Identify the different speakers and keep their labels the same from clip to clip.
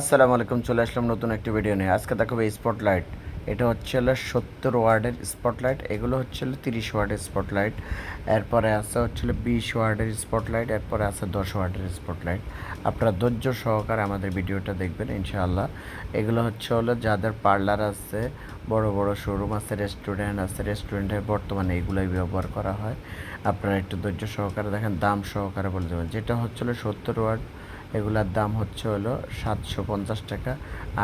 Speaker 1: আসসালামু আলাইকুম, চলে আসলাম নতুন একটি ভিডিও নিয়ে। আজকে দেখাবো স্পটলাইট এটা হচ্ছে হলো সত্তর ওয়ার্ডের স্পটলাইট এগুলো হচ্ছে হলো তিরিশ ওয়ার্ডের স্পটলাইট এরপরে আছে হচ্ছে হলো বিশ ওয়ার্ডের স্পটলাইট এরপরে আছে দশ ওয়ার্ডের স্পটলাইট আপনারা ধৈর্য সহকারে আমাদের ভিডিওটা দেখবেন, ইনশাআল্লাহ। এগুলো হচ্ছে হলো যাদের পার্লার আছে, বড় বড় শোরুম আছে রেস্টুরেন্ট আছে রেস্টুরেন্টে বর্তমানে এগুলোই ব্যবহার করা হয়। আপনারা একটু ধৈর্য সহকারে দেখেন, দাম সহকারে বলে দেবেন। যেটা হচ্ছে হলো সত্তর ওয়ার্ড এগুলার দাম হচ্ছে হলো সাতশো পঞ্চাশ টাকা।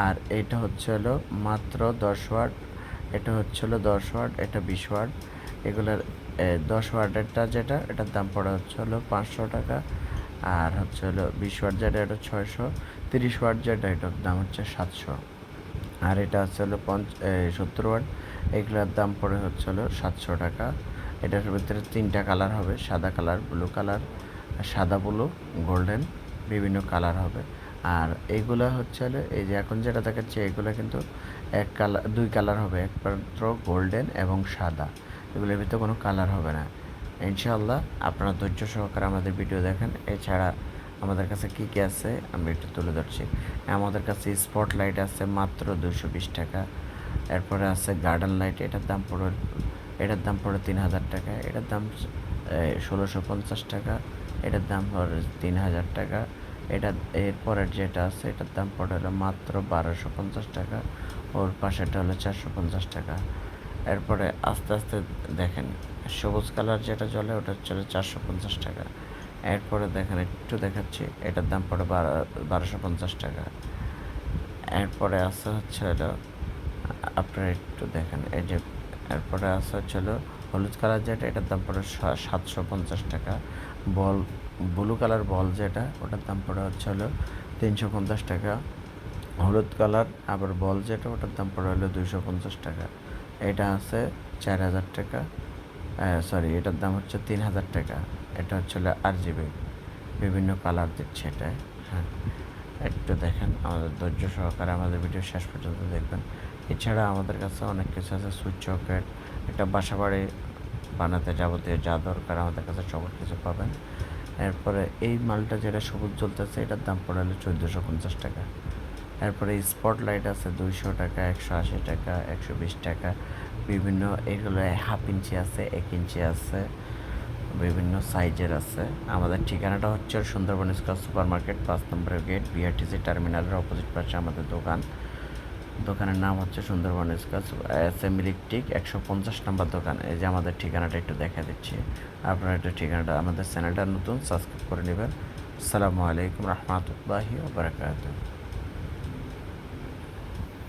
Speaker 1: আর এটা হচ্ছে হলো মাত্র দশ ওয়াট, এটা হচ্ছে হলো দশ ওয়াট, এটা বিশ ওয়াট। এগুলার দশ ওয়াটেরটা যেটা, এটার দাম পড়ে হচ্ছে হলো পাঁচশো টাকা। আর হচ্ছে হলো বিশ ওয়াট যেটা, এটা ছয়শো। তিরিশ ওয়াট যেটা, এটার দাম হচ্ছে সাতশো। আর এটা হচ্ছে হলো পঞ্চ সত্তর ওয়াট। এগুলোর দাম পড়ে হচ্ছে হলো সাতশো টাকা। এটার ভিতরে তিনটা কালার হবে, সাদা কালার, ব্লু কালার সাদা ব্লু, গোল্ডেন। বিভিন্ন কালার হবে। আর এইগুলা হচ্ছে হলো, এই যে এখন যেটা দেখাচ্ছে, এগুলো কিন্তু এক কালার দুই কালার হবে। একমাত্র গোল্ডেন এবং সাদা। এগুলোর ভিতরে কোনো কালার হবে না। ইনশাআল্লাহ আপনারা ধৈর্য সহকারে আমাদের ভিডিও দেখেন। এছাড়া আমাদের কাছে কী কী আছে, আমি একটু তুলে ধরছি। আমাদের কাছে স্পট লাইট আছে মাত্র দুশো বিশ টাকা। এরপরে আছে গার্ডেন লাইট এটার দাম পড়ে, এটার দাম পড়ে তিন হাজার টাকা। এটার দাম ষোলোশো পঞ্চাশ টাকা। এটার দাম পড়ে তিন হাজার টাকা। এটা এরপরের যেটা আছে, এটার দাম পড়ে হলো মাত্র বারোশো পঞ্চাশ টাকা। ওর পাশেটা হলো চারশো পঞ্চাশ টাকা। এরপরে আস্তে আস্তে দেখেন, সবুজ কালার যেটা চলে ওটা চলে চারশো পঞ্চাশ টাকা। এরপরে দেখেন, একটু দেখাচ্ছি, এটার দাম পড়ে বারো, বারোশো পঞ্চাশ টাকা। এরপরে আছে হচ্ছে হলো, আপনারা একটু দেখেন, এই যে, এরপরে আছে হচ্ছে হলো হলুদ কালার যেটা, এটার দাম পড়ে সাতশো পঞ্চাশ টাকা। বল, ব্লু কালার বল যেটা, ওটার দাম পড়ে হচ্ছে হলো তিনশো পঞ্চাশ টাকা। হলুদ কালার আবার বল যেটা, ওটার দাম পড়ে হলো দুইশো পঞ্চাশ টাকা। এটা আছে চার হাজার টাকা। সরি এটার দাম হচ্ছে তিন হাজার টাকা। এটা হচ্ছে আর জিবি বিভিন্ন কালার দিচ্ছে এটা। হ্যাঁ একটু দেখেন, আমাদের ধৈর্য সহকারে আমাদের ভিডিও শেষ পর্যন্ত দেখবেন। এছাড়া আমাদের কাছে অনেক কিছু আছে সুইচ চকেট একটা বাসা বাড়ি বানাতে যাবতীয় যা দরকার আমাদের কাছে সব কিছু পাবেন। এরপরে এই মালটা যেটা সবুজ জ্বলতেছে, এটার দাম পড়ে হলো চোদ্দোশো পঞ্চাশ টাকা। এরপরে স্পট লাইট আছে দুইশো টাকা, একশো আশি টাকা, একশো বিশ টাকা। বিভিন্ন এগুলো হাফ ইঞ্চি আছে, এক ইঞ্চি আছে, বিভিন্ন সাইজের আছে। আমাদের ঠিকানাটা হচ্ছে সুন্দরবন স্কোয়ার সুপার মার্কেট পাঁচ নম্বরের গেট বিআরটিসি টার্মিনালের অপোজিট পাশে আমাদের দোকান। দোকানের নাম হচ্ছে সুন্দরবন স্কাচ এম ইলেকট্রিক, একশো পঞ্চাশ নম্বর দোকান। এই যে আমাদের ঠিকানাটা একটু দেখা দিচ্ছি। আপনারা একটা ঠিকানাটা, আমাদের চ্যানেলটা নতুন, সাবস্ক্রাইব করে নেবেন। আসসালামু আলাইকুম রহমতুল্লাহি বারকাতুহ।